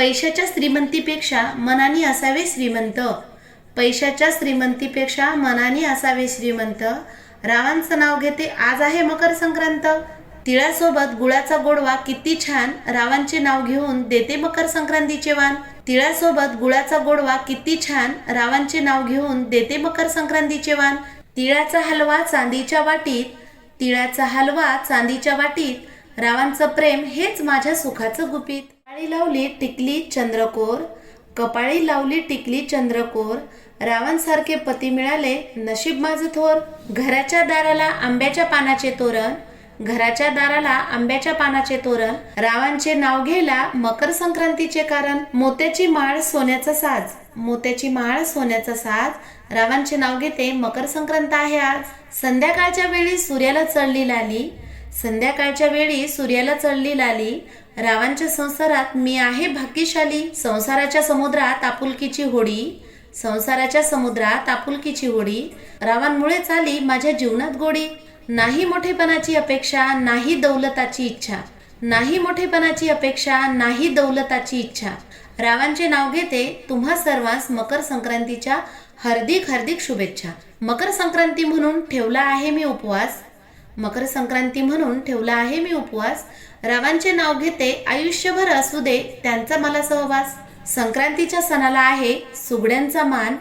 पैशाच्या श्रीमंतीपेक्षा मनाने असावे श्रीमंत. पैशाच्या श्रीमंतीपेक्षा मनाने असावे श्रीमंत. रावांचं नाव घेते आज आहे मकर संक्रांत. तिळासोबत गुळाचा गोडवा किती छान रावांचे नाव घेऊन देते मकर संक्रांतीचे वाण. तिळासोबत गुळाचा गोडवा किती छान रावांचे नाव घेऊन देते मकर संक्रांतीचे वाण. तिळाचा हलवा चांदीच्या वाटीत तिळाचा हलवा चांदीच्या वाटीत रावांचं प्रेम हेच माझ्या सुखाचं गुपित. कपाळी लावली टिकली चंद्रकोर कपाळी लावली टिकली चंद्रकोर रावणसारखे पती मिळाले नशीब माझं थोर. घराच्या दाराला आंब्याच्या पानाचे तोरण घराच्या दाराला आंब्याच्या पानाचे तोरण रावांचे नाव घ्यायला मकर संक्रांतीचे कारण मोत्याची माळ सोन्याचा साज मोत्याची माळ सोन्याचा साज रावांचे नाव घेते मकर संक्रांत आहे आज. संध्याकाळच्या वेळी सूर्याला चढली लाली संध्याकाळच्या वेळी सूर्याला चढली लाली रावांच्या संसारात मी आहे भाग्यशाली. संसाराच्या समुद्रात आपुलकीची होडी संसाराच्या समुद्रात आपुलकीची होडी. रावांमुळे चाली माझ्या जीवनात गोडी. नाही मोठेपणाची अपेक्षा नाही दौलताची इच्छा. नाही मोठेपणाची अपेक्षा नाही दौलताची इच्छा. रावांचे नाव घेते तुम्हा सर्वांस मकर संक्रांतीच्या हार्दिक हार्दिक शुभेच्छा. मकर संक्रांती म्हणून ठेवला आहे मी उपवास. मकर संक्रांती म्हणून ठेवला आहे मी उपवास. रावांचे नाव घेते आयुष्यभर असू दे त्यांचा मला सहवास. संक्रांतीच्या सणाला आहे सुगड्यांचा मान.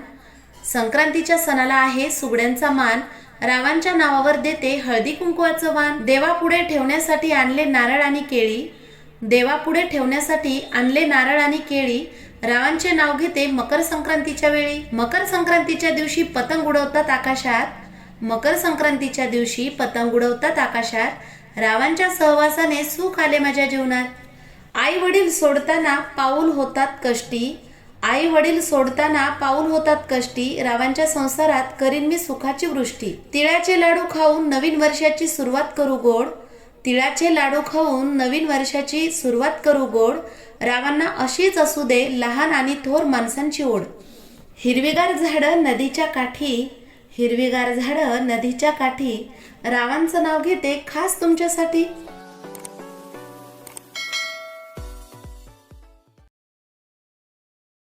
संक्रांतीच्या सणाला आहे सुगड्यांचा मान. रावांच्या नावावर देते हळदी कुंकवाचं वाण. देवापुढे ठेवण्यासाठी आणले नारळ आणि केळी. देवापुढे ठेवण्यासाठी आणले नारळ आणि केळी. रावांचे नाव घेते मकर संक्रांतीच्या वेळी. मकर संक्रांतीच्या दिवशी पतंग उडवतात आकाशात. मकर संक्रांतीच्या दिवशी पतंग उडवतात आकाशात. रावांच्या सहवासाने सुख आले माझ्या जीवनात. आई वडील सोडताना पाऊल होतात कष्टी. आई वडील सोडताना पाऊल होतात कष्टी. रावांच्या संसारात करीन मी सुखाची वृष्टी. तिळाचे लाडू खाऊन नवीन वर्षाची सुरुवात करू गोड. तिळाचे लाडू खाऊन नवीन वर्षाची सुरुवात करू गोड. रावांना अशीच असू दे लहान आणि थोर माणसांची ओढ. हिरवीगार झाडं नदीच्या काठी हिरवीगार झाडं नदीच्या काठी. रावांचं नाव घेते खास तुमच्यासाठी.